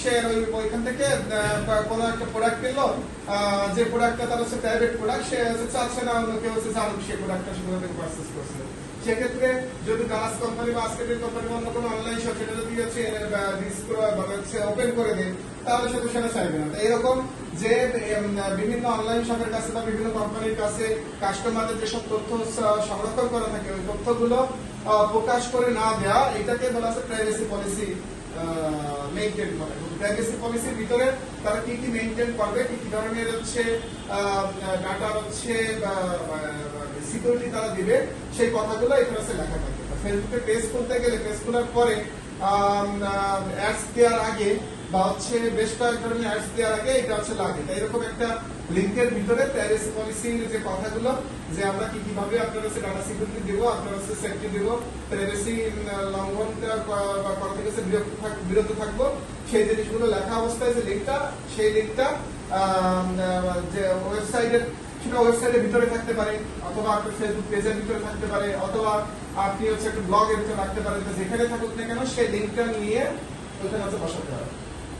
সে ওই ওইখান থেকে। কোনো একটা প্রোডাক্ট কিনলো যে প্রোডাক্টটা তার হচ্ছে প্রাইভেট প্রোডাক্ট সে হচ্ছে চাচ্ছে না অন্য কেউ হচ্ছে জানুক সেই প্রোডাক্টটা সেগুলো থেকে পারচেস করছে। সেক্ষেত্রে যদি গালাস কোম্পানি বা আজকের কোম্পানি অন্য কোনো অনলাইন শপ সেটা যদি হচ্ছে ডিস্ক বা হচ্ছে ওপেন করে দেয় তাহলে সে সেটা চাইবে না। এরকম যে বিভিন্ন অনলাইন শপের কাছে বা বিভিন্ন কোম্পানির কাছে কাস্টমারদের যেসব তথ্য সংরক্ষণ করা থাকে, ওই তথ্যগুলো প্রকাশ করে না দেওয়া এটাকে বলা হচ্ছে প্রাইভেসি পলিসি মেনটেন করে। প্রাইভেসি পলিসির ভিতরে তারা কি কি মেনটেন করবে, কি কি ধরনের হচ্ছে ডাটা হচ্ছে সিকিউরিটি তারা দিবে, সেই কথাগুলো এখানে হচ্ছে লেখা থাকে। ফেসবুকে পেজ খুলতে গেলে পেজ খোলার পরে অ্যাডস দেওয়ার আগে বা হচ্ছে বেশ কয়েক ধরনের অ্যাডস দেওয়ার আগে এটা হচ্ছে লাগে। তাই এরকম একটা লিঙ্কের ভিতরে প্রাইভেসি পলিসির যে কথাগুলো, যে আমরা কি কীভাবে আপনার হচ্ছে ডাটা সিকিউরিটি দিব আপনার হচ্ছে সেফটি দিব প্রাইভেসি লঙ্ঘন করা বা করা থেকে বিরত থাক- বিরত থাকব, সেই জিনিসগুলো লেখা অবস্থায় যে লিঙ্কটা, সেই লিঙ্কটা যে ওয়েবসাইটের সেটা ওয়েবসাইটের ভিতরে থাকতে পারে, অথবা আপনার ফেসবুক পেজের ভিতরে থাকতে পারে, অথবা আপনি হচ্ছে একটা ব্লগের ভিতরে রাখতে পারেন, যেখানে থাকুক না কেন, সেই লিঙ্কটা নিয়ে ওখানে হচ্ছে বসাতে হবে।